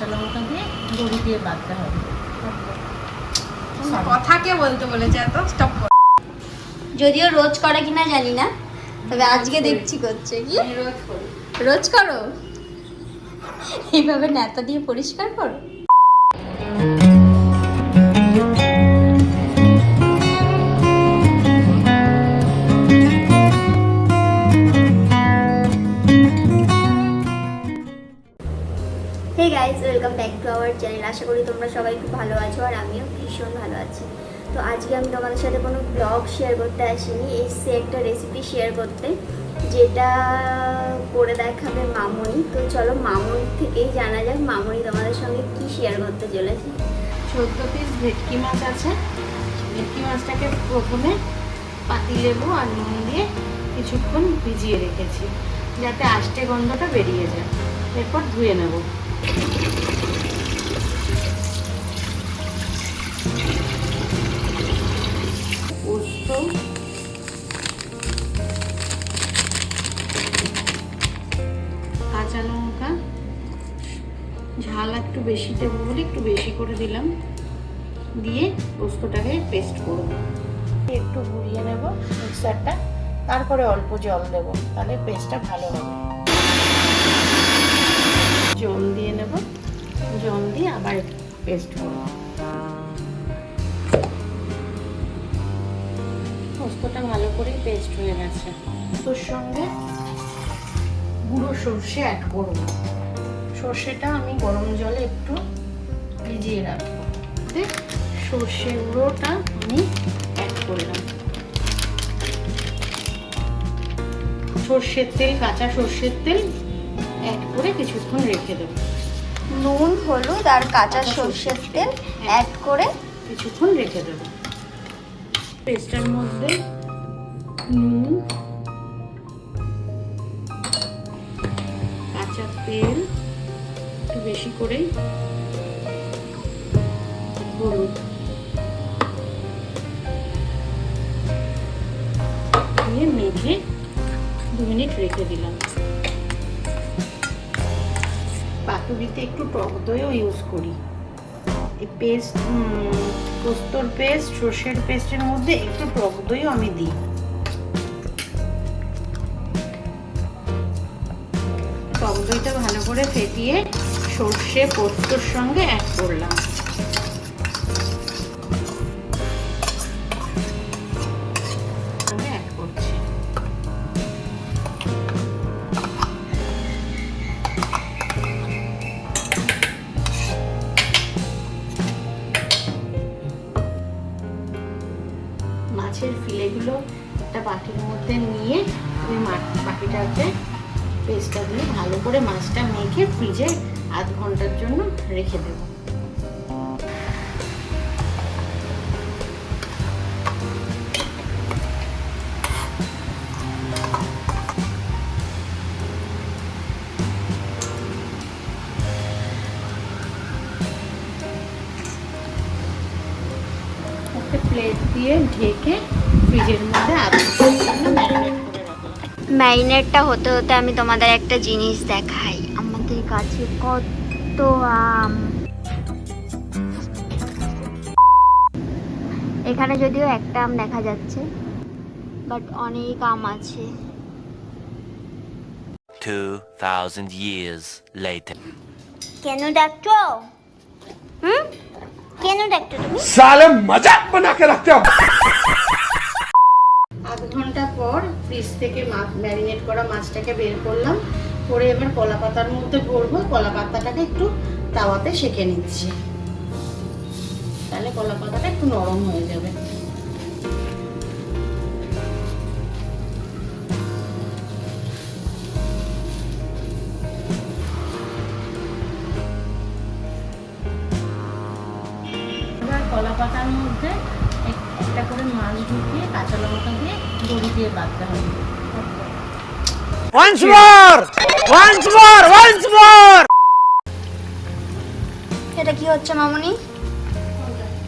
কাঁচা লঙ্কা দিয়ে দড়ি দিয়ে বাঁধতে হবে। Sorry. কথা কে বলতে বলেছে এত? স্টপ কর। যদিও রোজ করে কিনা জানি না তবে আজকে দেখছি করছে কি? রোজ করো। এইভাবে নেতা দিয়ে পরিষ্কার করো? ব্যাক চ্যানেল আশা করি তোমরা সবাই খুব ভালো আছো আর আমিও ভীষণ ভালো আছি। তো আজকে আমি তোমাদের সাথে কোনো ব্লগ শেয়ার করতে আসিনি, এসছে একটা রেসিপি শেয়ার করতে, যেটা করে দেখাবে মামনি। তো চলো মামনি থেকেই জানা যাক মামনি তোমাদের সঙ্গে কি শেয়ার করতে চলেছে। চোদ্দ পিস ভেটকি মাছ আছে। ভেটকি মাছটাকে প্রথমে পাতিলেবু আর নুন দিয়ে কিছুক্ষণ ভিজিয়ে রেখেছি, যাতে আষ্টে গন্ধটা বেরিয়ে যায়। এরপর ধুয়ে নেব। ঝাল একটু বেশি দেবো বলে একটু বেশি করে দিলাম। দিয়ে পোস্তটাকে পেস্ট করব। একটু ঘুরিয়ে নেব মিক্সারটা তারপরে অল্প জল দেব, তাহলে পেস্টটা ভালো হবে। জল দিয়ে নেব, জল দিয়ে আবার পেস্ট করব। পোস্তটা ভালো করে পেস্ট হয়ে গেছে। তোর সঙ্গে গুঁড়ো সর্ষে অ্যাড করব। সর্ষেটা আমি গরম জলে একটু ভিজিয়ে রাখব। সর্ষে গুঁড়োটা আমি অ্যাড করলাম সর্ষের তেল কাঁচা সর্ষের তেল অ্যাড করে কিছুক্ষণ রেখে দেবো। নুন হলুদ আর কাঁচা সর্ষের তেল অ্যাড করে কিছুক্ষণ রেখে দেবো। পেস্টের মধ্যে নুন কাঁচা তেল বেশি করেই হলুদ দিয়ে মেখে দু মিনিট রেখে দিলাম। পাতুরিতে একটু টক দইও ইউজ করি। এই পেস্ট পোস্তর পেস্ট সর্ষের পেস্টের মধ্যে একটু টক দইও আমি দিই। টক দইটা ভালো করে ফেটিয়ে সর্ষে পোস্তর সঙ্গে অ্যাড করলাম। মাছের ফিলেগুলো একটা বাটির মধ্যে নিয়ে আমি মা- বাটিটাতে পেস্টটা দিয়ে ভালো করে মাছটা মেখে ফ্রিজে আধ ঘণ্টার জন্য রেখে দেবো। প্লেট দিয়ে ঢেকে মধ্যে ম্যারিনেটটা হতে হতে আমি তোমাদের একটা জিনিস দেখাই। ঠিক আছে কত আম। এখানে যদিও একটা আম দেখা যাচ্ছে বাট অনেক আম আছে। 2000 years later কেন ডাকছো? হুম? কেন ডাকছো তুমি? সালে মজাক বানাকে রাখতে আধ ঘণ্টা পর ফ্রিজ থেকে মাছ ম্যারিনেট করা মাছটাকে বের করলাম। করে এবার কলা পাতার মধ্যে ভরবো। কলা পাতাটাকে একটু তাওয়াতে সেঁকে নিচ্ছি। তাহলে কলা পাতাটা একটু নরম হয়ে যাবে। কলা পাতার মধ্যে এক- একটা করে মাছ ঢুকিয়ে, কাঁচা লঙ্কা দিয়ে দড়ি দিয়ে বাঁধতে হবে। Once more! Once more! Once more! এটা কি হচ্ছে মামুনি?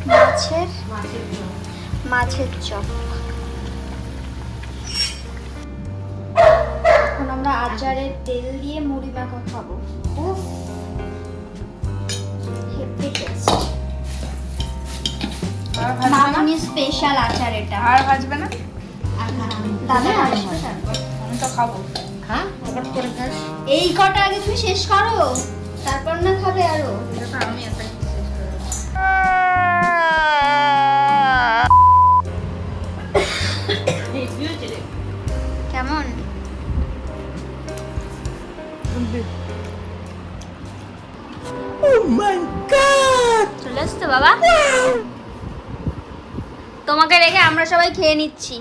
মাছের? মাছের চপ। এখন আমরা আচারে তেল দিয়ে মুড়ি মাখা খাব। হেপি মামুনি স্পেশাল আচার এটা। আর ভাজবে না। দাদা আমি তো খাব। আবার করে খাস? এই কটা আগে তুমি শেষ করো। তারপর না খাবে আরও। আমি শেষ কেমন চলে আসতো বাবা? তোমাকে রেখে আমরা সবাই খেয়ে নিচ্ছি।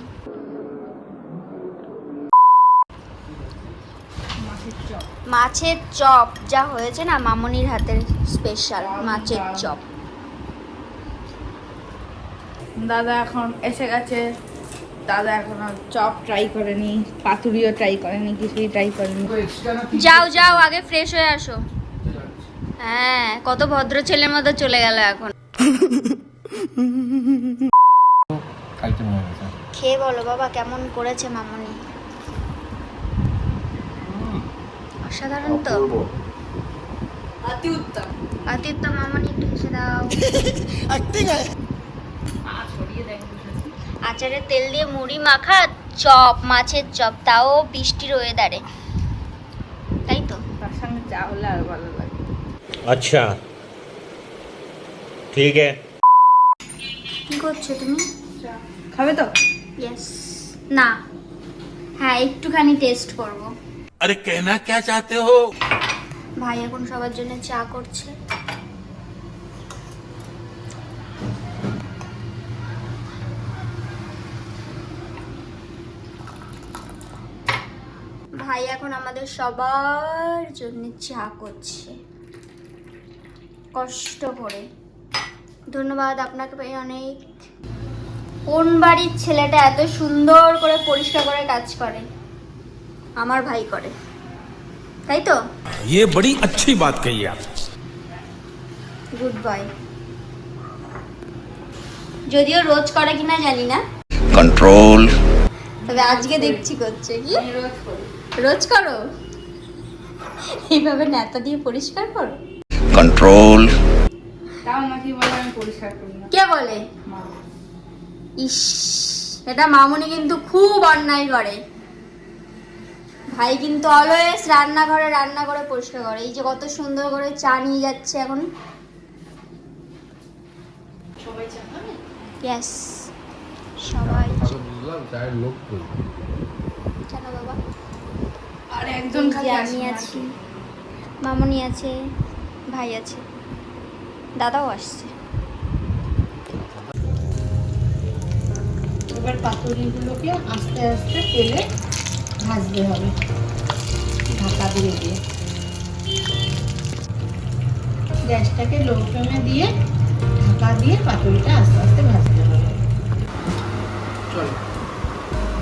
মাছের চপ যা হয়েছে না মামনির হাতের স্পেশাল মাছের চপ। দাদা এখন এসে গেছে। দাদা এখনও চপ ট্রাই করেনি পাতুরিও ট্রাই করেনি কিছুই ট্রাই করেনি। যাও যাও আগে ফ্রেশ হয়ে আসো। হ্যাঁ কত ভদ্র ছেলের মতো চলে গেল এখন। খেয়ে বলো বাবা কেমন করেছে মামনি? অসাধারণ তো। অতি উত্তম। অতি উত্তম মামনি একটু হেসে দাও। ঠিক আছে আচারে তেল দিয়ে মুড়ি মাখা চপ মাছের চপ তাও বৃষ্টির ওয়েদারে তাই তো? তার সঙ্গে চা হলে আর ভালো লাগে। আচ্ছা। ঠিক আছে। কি করছ তুমি? খাবে তো? ইয়েস না। হ্যাঁ একটুখানি টেস্ট করব। আরে কেনা কে চাতে হো? ভাই এখন সবার জন্য চা করছে। ভাই এখন আমাদের সবার জন্য চা করছে। কষ্ট করে। ধন্যবাদ আপনাকে ভাই অনেক। কোন বাড়ির ছেলেটা এত সুন্দর করে পরিষ্কার করে কাজ করে? আমার ভাই করে তাই তো ये बड़ी अच्छी बात कही आप গুড বাই যদিও রোজ করে কিনা জানি না कंट्रोल তবে আজকে দেখছি করছে কি আমি রোজ করি রোজ করো এইভাবে নেতা দিয়ে পরিষ্কার করো कंट्रोल তাও নাকি বলে আমি পরিষ্কার করি না কে বলে মা। ইস এটা মামুনি কিন্তু খুব অন্যায় করে ভাই কিন্তু অলওয়েজ রান্নাঘরে রান্না করে পরিষ্কার করে। এই যে কত সুন্দর করে চা নিয়ে যাচ্ছে এখন। সবাই চা খাবে? ইয়েস সবাই। বুঝলাম চায়ের লোক কই কেন বাবা? আর একজন খালি আমি আছি। মামনি আছে ভাই আছে দাদাও আসছে। এবার পাতুরিগুলোকে আস্তে আস্তে তেলে ভাজতে হবে। ঢাকা দিয়ে দিয়ে। গ্যাসটাকে লো ফ্লেমে দিয়ে ঢাকা দিয়ে পাতুরিটা আস্তে আস্তে ভাজতে হবে।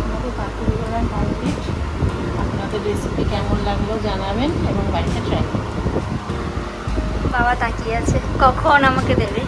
আমাদের পাতুরি করা কমপ্লিট আপনাদের রেসিপি কেমন লাগল জানাবেন এবং বাড়িতে ট্রাই বাবা তাকিয়ে আছে কখন আমাকে দেবে?